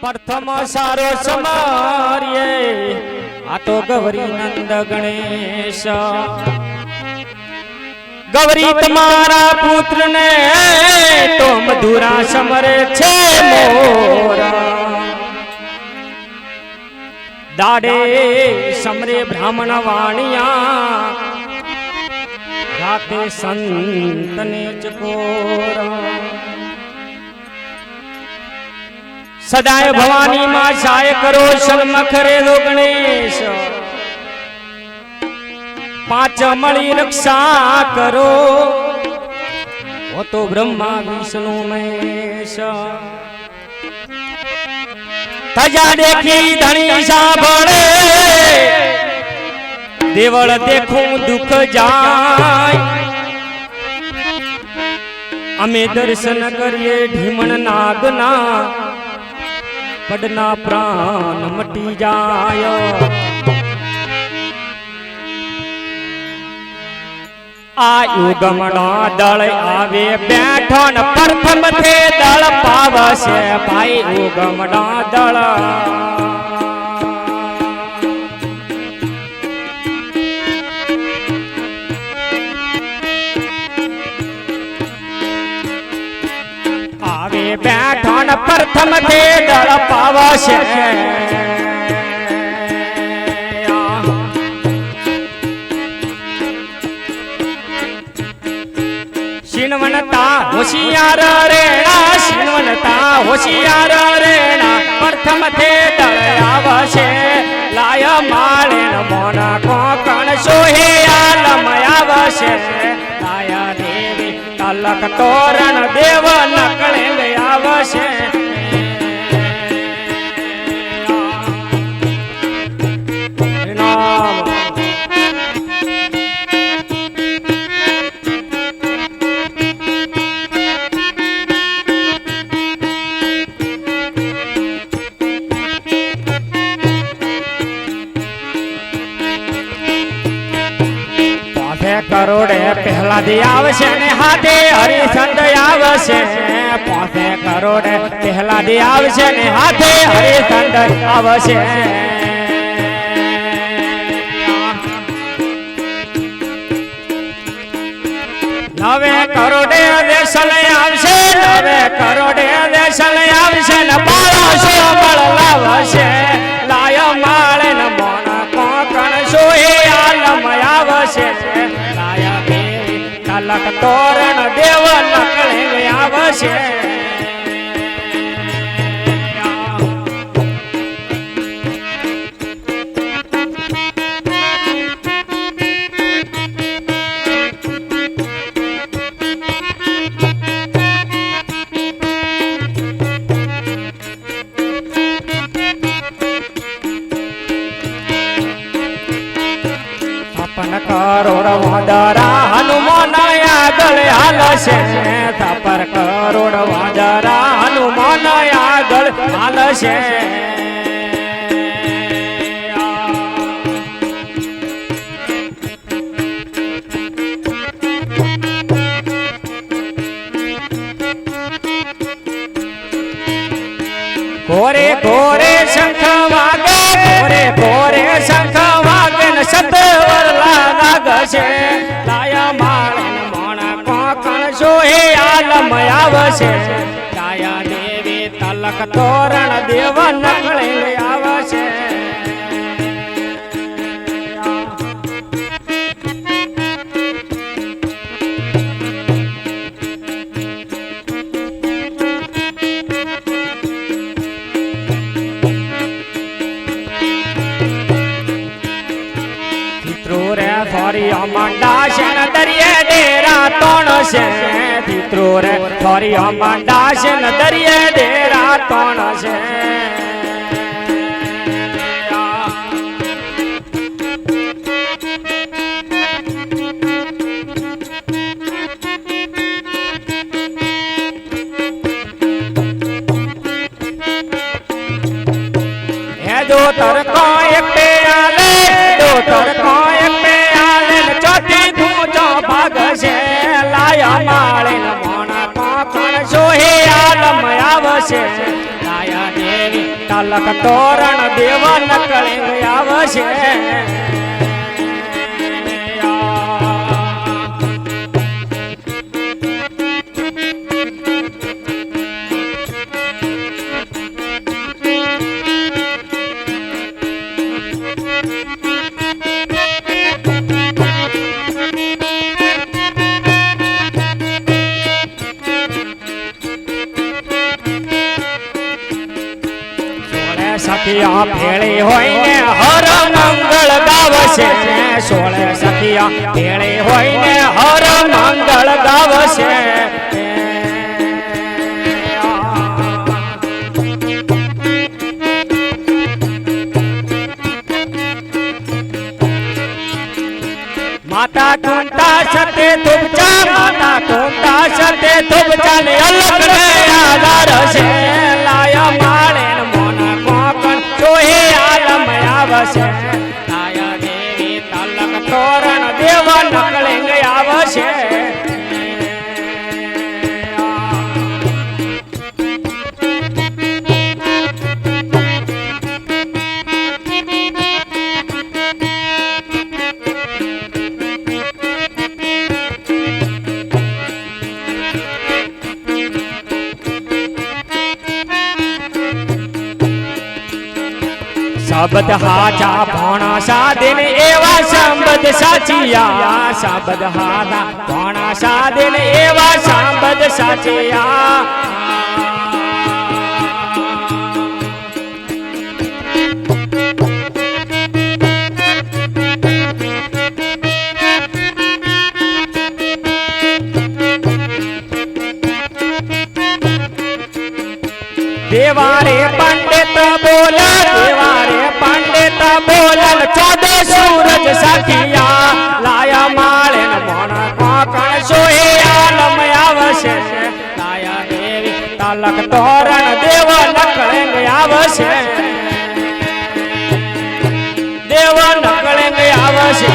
પ્રથમ સારો સમાર્ય આ તો ગૌરી નંદ ગણેશ. ગૌરી તમારા પુત્ર ને તો મધુરા સમરે છે મોરા. દાડે સમરે બ્રાહ્મણ વાણિયા, રાતે સંતને ચકોરા સદાય ભવાની માં સાય કરો સન્મખ ખરેલો ગણેશ પાંચ મળી રક્ષા કરો. હો તો બ્રહ્મા વિષ્ણુ મહેશ તજા દેખી ધણી સાંભળે. દેવળ દેખું દુઃખ જાય. અમે દર્શન કરીએ ઢીમણ નાગના. પડના પ્રાણ મટી જાય. આ યુગમણો દળ આવે બેઠો ને પ્રથમ દળ પાવશે ભાઈ યુગમણો દળ. બેઠો ને પ્રથમ તે દળ પાવશે. શિણવનતા હોશિયાર રેણા શિણવનતા હોશિયાર રેણા, પ્રથમ તે દળ આવશે. લાય માળે મોન કોકણ સોહે આલમ આવશે. લાયા દેવી તલક તોરણ દેવ નકળે હાથે સંત આવશે. પોતે કરોડ પહેલા દે આવશે ને હાથે હરિચંદ આવશે. નવે કરોડે દેશલ આવશે નવે કરોડે દેશલ આવશે ને બાળસો બળ લાવશે લાય માળે ને મોણ કોકણ સોહે આલમ આવશે. તલક તોરણ દેવ નકળે આવશે. હાલશે સ્થાપર કરોડ વાદરા હનુમાન આગળ હાલશે ઘોરે ઘોરે શંખ વાગે, ઘોરે ઘોરે શંખ વાગે સતવર લાગશે. લાયા આલમ કાયા દેવી તલક તોરણ દેવ નકળે આવશે. રે ફરી અમંડા છે ન દરિયે ડેરા તણ છે. ભાગ છે લાયા માળે ને આવશે. લાયા દેવી તલક તોરણ દેવા નકળી આવશે. ભેળી હોય હર મંગળ ગાવશે. માતા કુંતા સતે તુપચા શબ્દ હાચા ભણા સાધન એવા સંબદ સાચિયા શબદ હાચા ભણા સાધન એવા સંબદ સાચિયા. દેવારે પંડિત બોલા, દેવારે પંડિત બોલન ચોદે સૂરજ સખિયા લાયા માળે મોણ કોકણ સોહે આલમ આવશે. લાયા દેવી તલક તોરણ દેવ નકળે આવશે. દેવ નકળે આવશે.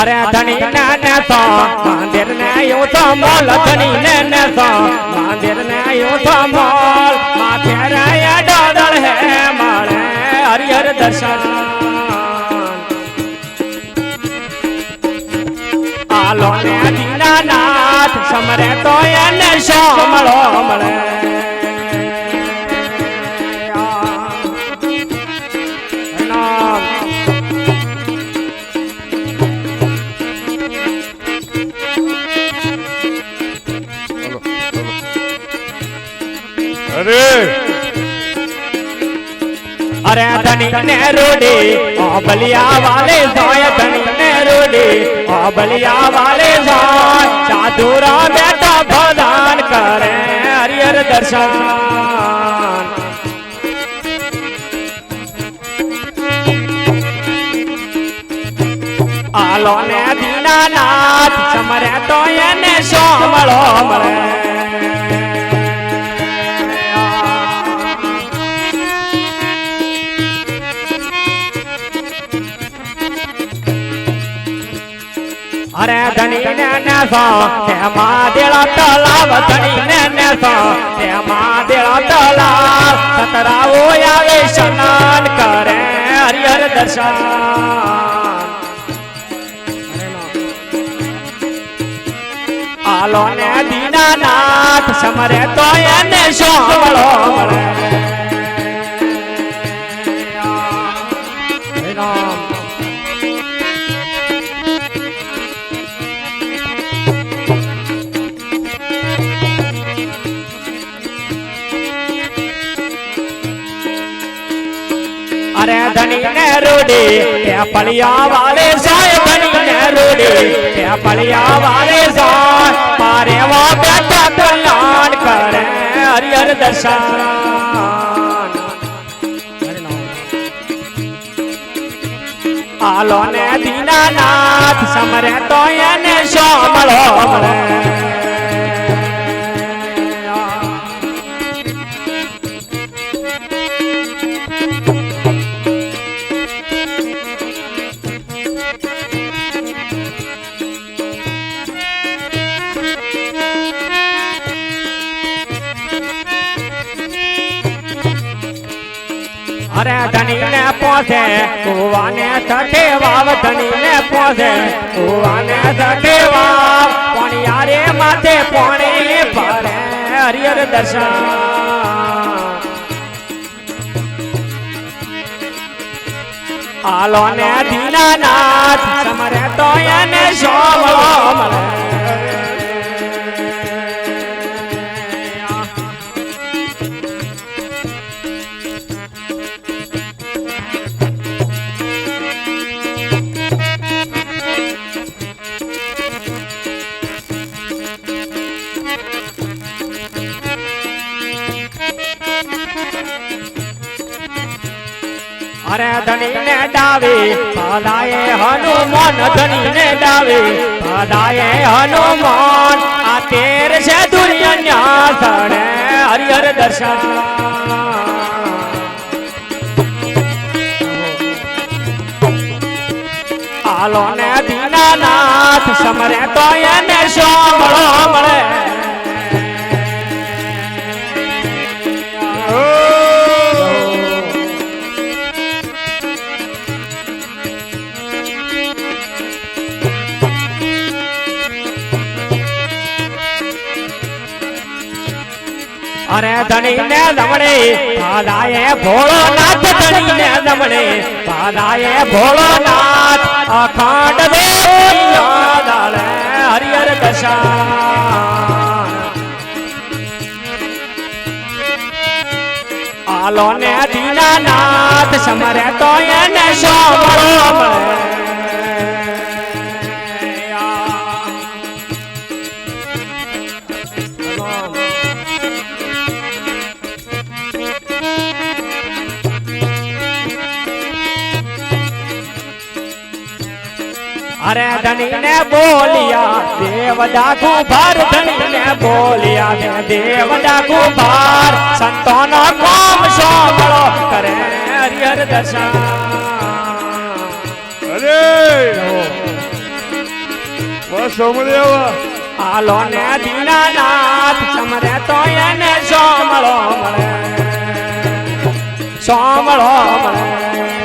અરે ધણી ને ને મંદિર ને યો તો મોલ, ધણી ને ને મંદિર ને યો તો મોલ, માથે રાયા ડોડળ હે માળે હરિહર દર્શન. આલો ને દીનાનાથ, સમરે તો એને સોમળો મળે નામ અરે ધણી ને રોડી બલિયા વાલે જાય ધણી ને રોડી બલિયા વાલે જાય સાધુરા બેટા ભદાન કરે હરિહર દર્શન. આલો ને દીનાનાથ સમરે તો એને સોમળો મળે અરે ધણી ને નેસો, તેમાં દેળા તલાવ ધણી ને નેસો, તેમાં દેળા તલાવ. સતરાવો આવે સ્નાન કરે, હરિહર દર્શન. આલો ને દીનાનાથ, સમરે તો એને સોમળો મળે. ધણી ને રોડે ત્યાં પળિયા વાલે જાય ધણી ને રોડે ત્યાં પળિયા વાલે જાય, મારે વા બેટા કલ્યાણ કરે, હરિહર દર્શન. આલો ને દીનાનાથ, સમરે તો એને સોમળો પોસે કુવાને તટે વાવ ધણી ને પોસે. કુવાને તટે વાવ પોણિયારે માથે પોણે ભરે હરિહર દર્શન. આલોને દીનાનાથ સમરે તો એને સોમળો મળે. ધણી ને ડાવે પાદાએ હનુમાન ધણી ને ડાવે પાદાએ હનુમાન આ તેર છે દુનિયા સડે હરિહર દર્શન. આલો ને દીનાનાથ સમરે તો એને સોમળો મળે. અરે ધણી ને દમણે પાદાએ ભોળોનાથ ધણી ને દમણે પાદાએ ભોળોનાથ અખંડ દેદાલે હરિહર દશા આલો ને દીનાનાથ સમરે તો ધણી ને બોલિયા દેવ ડાકુ ભાર ધણી ને બોલિયા ને દેવ ડાકુ ભાર સંતો નો કોમ સોમળો કરે હરિહર દર્શન. અરે સોમદેવા આલો ને દીનાનાથ સમરે તો એને સોમળો મળે. સોમળો મળે.